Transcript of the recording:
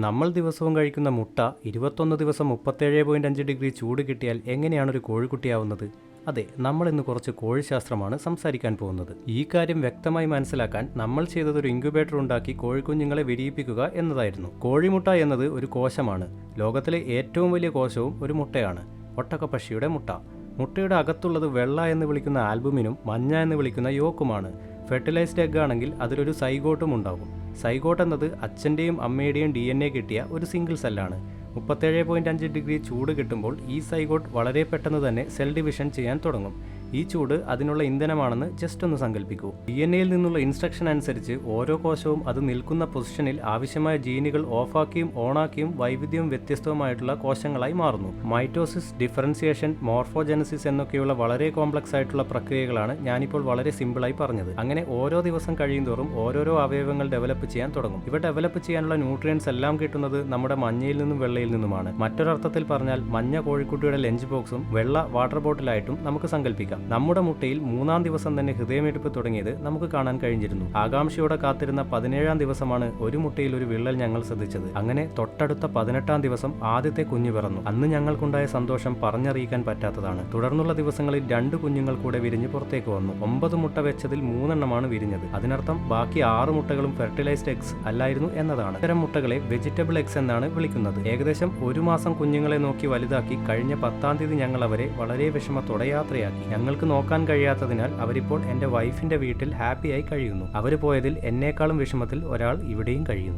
നമ്മൾ ദിവസവും കഴിക്കുന്ന മുട്ട ഇരുപത്തൊന്ന് ദിവസം മുപ്പത്തേഴ് പോയിന്റ് അഞ്ച് ഡിഗ്രി ചൂട് കിട്ടിയാൽ എങ്ങനെയാണ് ഒരു കോഴിക്കുട്ടിയാവുന്നത്? അതെ നമ്മൾ ഇന്ന് കുറച്ച് കോഴിശാസ്ത്രമാണ് സംസാരിക്കാൻ പോകുന്നത്. ഈ കാര്യം വ്യക്തമായി മനസ്സിലാക്കാൻ നമ്മൾ ചെയ്തത് ഒരു ഇൻക്യുബേറ്റർ ഉണ്ടാക്കി കോഴിക്കുഞ്ഞുങ്ങളെ വിരിയിപ്പിക്കുക എന്നതായിരുന്നു. കോഴിമുട്ട എന്നത് ഒരു കോശമാണ്. ലോകത്തിലെ ഏറ്റവും വലിയ കോശവും ഒരു മുട്ടയാണ്. ഒട്ടകപ്പക്ഷിയുടെ മുട്ട. മുട്ടയുടെ അകത്തുള്ളത് വെള്ള എന്ന് വിളിക്കുന്ന ആൽബുമിനും മഞ്ഞ എന്ന് വിളിക്കുന്ന യോക്കുമാണ്. ഫെർട്ടിലൈസ്ഡ് എഗ് ആണെങ്കിൽ അതിലൊരു സൈഗോട്ടും ഉണ്ടാകും. സൈഗോട്ട് എന്നത് അച്ഛന്റെയും അമ്മയുടെയും ഡി എൻ എ കിട്ടിയ ഒരു സിംഗിൾ സെല്ലാണ് മുപ്പത്തേഴ് പോയിന്റ് അഞ്ച് ഡിഗ്രി ചൂട് കിട്ടുമ്പോൾ ഈ സൈഗോട്ട് വളരെ പെട്ടെന്ന് തന്നെ സെൽ ഡിവിഷൻ ചെയ്യാൻ തുടങ്ങും. ഈ ചൂട് അതിനുള്ള ഇന്ധനമാണെന്ന് ജസ്റ്റ് ഒന്ന് സങ്കല്പിക്കൂ ഡി എൻ എയിൽ നിന്നുള്ള ഇൻസ്ട്രക്ഷൻ അനുസരിച്ച് ഓരോ കോശവും അത് നിൽക്കുന്ന പൊസിഷനിൽ ആവശ്യമായ ജീനുകൾ ഓഫാക്കിയും ഓണാക്കിയും വൈവിധ്യവും വ്യത്യസ്തവുമായിട്ടുള്ള കോശങ്ങളായി മാറുന്നു. മൈറ്റോസിസ് ഡിഫറൻസിയേഷൻ മോർഫോജനസിസ് എന്നൊക്കെയുള്ള വളരെ കോംപ്ലക്സ് ആയിട്ടുള്ള പ്രക്രിയകളാണ് ഞാനിപ്പോൾ വളരെ സിമ്പിളായി പറഞ്ഞത്. അങ്ങനെ ഓരോ ദിവസം കഴിയുന്തോറും ഓരോരോ അവയവങ്ങൾ ഡെവലപ്പ് ചെയ്യാൻ തുടങ്ങും. ഇവ ഡെവലപ്പ് ചെയ്യാനുള്ള ന്യൂട്രിയൻസ് എല്ലാം കിട്ടുന്നത് നമ്മുടെ മഞ്ഞയിൽ നിന്നും വെള്ളയിൽ നിന്നുമാണ്. മറ്റൊരർത്ഥത്തിൽ പറഞ്ഞാൽ മഞ്ഞ കോഴിക്കുട്ടിയുടെ ലഞ്ച് ബോക്സും വെള്ള വാട്ടർ ബോട്ടിലായിട്ടും നമുക്ക് സങ്കല്പിക്കാം നമ്മുടെ മുട്ടയിൽ മൂന്നാം ദിവസം തന്നെ ഹൃദയമിടിപ്പ് തുടങ്ങിയത് നമുക്ക് കാണാൻ കഴിഞ്ഞിരുന്നു. ആകാംക്ഷയോടെ കാത്തിരുന്ന പതിനേഴാം ദിവസമാണ് ഒരു മുട്ടയിൽ ഒരു വിള്ളൽ ഞങ്ങൾ ശ്രദ്ധിച്ചത്. അങ്ങനെ തൊട്ടടുത്ത പതിനെട്ടാം ദിവസം ആദ്യത്തെ കുഞ്ഞു പിറന്നു. അന്ന് ഞങ്ങൾക്കുണ്ടായ സന്തോഷം പറഞ്ഞറിയിക്കാൻ പറ്റാത്തതാണ്. തുടർന്നുള്ള ദിവസങ്ങളിൽ രണ്ട് കുഞ്ഞുങ്ങൾ കൂടെ വിരിഞ്ഞ് പുറത്തേക്ക് വന്നു. ഒമ്പത് മുട്ട വെച്ചതിൽ മൂന്നെണ്ണമാണ് വിരിഞ്ഞത്. അതിനർത്ഥം ബാക്കി ആറ് മുട്ടകളും ഫെർട്ടിലൈസ്ഡ് എഗ്സ് അല്ലായിരുന്നു എന്നതാണ്. ഇത്തരം മുട്ടകളെ വെജിറ്റബിൾ എഗ്സ് എന്നാണ് വിളിക്കുന്നത്. ഏകദേശം ഒരു മാസം കുഞ്ഞുങ്ങളെ നോക്കി വലുതാക്കി കഴിഞ്ഞ പത്താം തീയതി ഞങ്ങൾ അവരെ വളരെ വിഷമത്തോടെ യാത്രയാക്കി. ഞങ്ങൾക്ക് നോക്കാൻ കഴിയാത്തതിനാൽ അവരിപ്പോൾ എന്റെ വൈഫിന്റെ വീട്ടിൽ ഹാപ്പിയായി കഴിയുന്നു. അവർ പോയതിൽ എന്നേക്കാളും വിഷമത്തിൽ ഒരാൾ ഇവിടെയും കഴിയുന്നു.